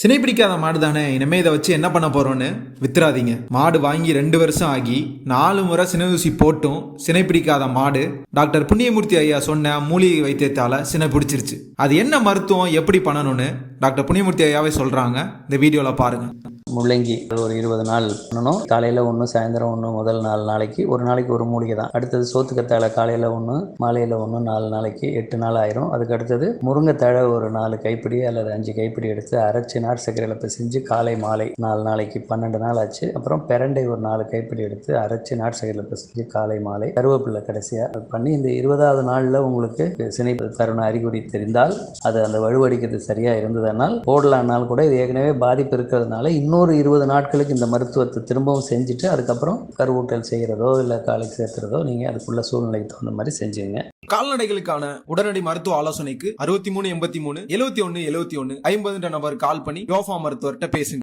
சினை பிடிக்காத மாடு தானே இனிமே இதை வச்சு என்ன பண்ண போறோம்னு வித்துறாதீங்க. மாடு வாங்கி ரெண்டு வருஷம் ஆகி நாலு முறை சினை ஊசி போட்டும் சினை பிடிக்காத மாடு. டாக்டர் புண்ணியமூர்த்தி ஐயா சொன்ன மூலிகை வைத்தியத்தால சினை பிடிச்சிருச்சு. அது என்ன மருத்துவம் எப்படி பண்ணணும்னு டாக்டர் புண்ணியமூர்த்தி ஐயாவே சொல்றாங்க. இந்த வீடியோல பாருங்க. முள்ளங்கி ஒரு இருபது நாள் பண்ணணும். காலையில் ஒன்று சாயந்தரம் ஒன்று முதல் நாலு நாளைக்கு. ஒரு நாளைக்கு ஒரு மூலிகை தான். அடுத்தது சோத்துக்கத்தாழை காலையில் ஒன்று மாலையில் ஒன்று நாலு நாளைக்கு எட்டு நாள் ஆயிரும். அதுக்கு அடுத்தது முருங்கைத்தழை ஒரு நாலு கைப்பிடி அல்லது அஞ்சு கைப்பிடி எடுத்து அரைச்சி நார் சர்க்கரையில் பிசைஞ்சு காலை மாலை நாலு நாளைக்கு பன்னெண்டு நாள் ஆச்சு. அப்புறம் பெரண்டை ஒரு நாலு கைப்பிடி எடுத்து அரைச்சி நார் சர்க்கரையில் பிசைஞ்சு காலை மாலை கருவேப்பிள்ளை கடைசியாக பண்ணி இந்த இருபதாவது நாளில் உங்களுக்கு சினை தருண அறிகுறி தெரிந்தால் அது அந்த வலுவடிக்கிறது சரியாக இருந்ததுனால் போடலானால் கூட இது ஏற்கனவே பாதிப்பு இருக்கிறதுனால இன்னும் இன்னொரு இருபது நாட்களுக்கு இந்த மருத்துவத்தை திரும்பவும் செஞ்சுட்டு அதுக்கப்புறம் கருவூட்டல் செய்கிறதோ இல்லை காலைக்கு சேர்த்துறதோ நீங்கள் அதுக்குள்ள சூழ்நிலைக்கு தகுந்த மாதிரி செஞ்சுங்க. கால்நடைகளுக்கான உடனடி மருத்துவ ஆலோசனைக்கு அறுபத்தி மூணு எண்பத்தி மூணு எழுபத்தி ஒன்று எழுபத்தி ஒன்று ஐம்பதுன்ற நபர் கால் பண்ணி யோஃபா மருத்துவர்கிட்ட பேசுங்க.